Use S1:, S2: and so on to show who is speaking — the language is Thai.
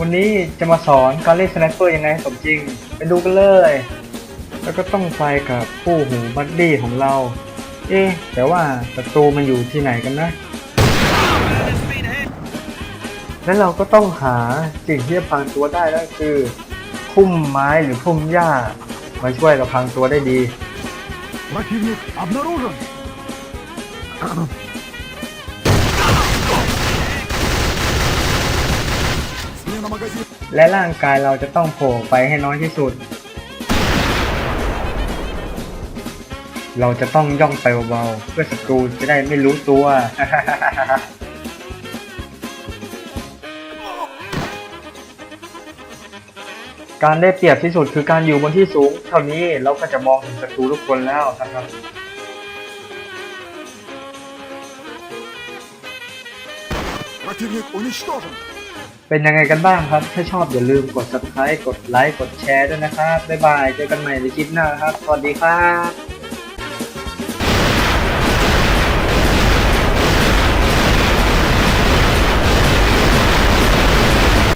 S1: วันนี้จะมาสอนการเล่นสไนเปอร์ยังไงสมจริง ไปดูกันเลย แล้วก็ต้องไปกับคู่หูบัดดี้ของเรา เอ๊แต่ว่าศัตรูมันอยู่ที่ไหนกันนะ แล้วเราก็ต้องหาสิ่งที่จะพังตัวได้แล้วคือพุ่มไม้หรือพุ่มหญ้า มาช่วยเราพังตัวได้ดี และร่างกายเราจะต้องโผล่ไปให้น้อยที่สุด เราจะต้องย่องไปเบาๆ เพื่อศัตรูจะได้ไม่รู้ตัว การได้เปรียบที่สุดคือการอยู่บนที่สูง เท่านี้เราก็จะมองเห็นศัตรูทุกคนแล้วนะครับ
S2: Противник уничтожен!
S1: เป็นยังไงกันบ้างครับ ถ้าชอบอย่าลืมกด subscribe กดไลค์กดแชร์ด้วยนะครับ บ๊ายบาย เจอกันใหม่ในคลิปหน้าครับ สวัสดีครับ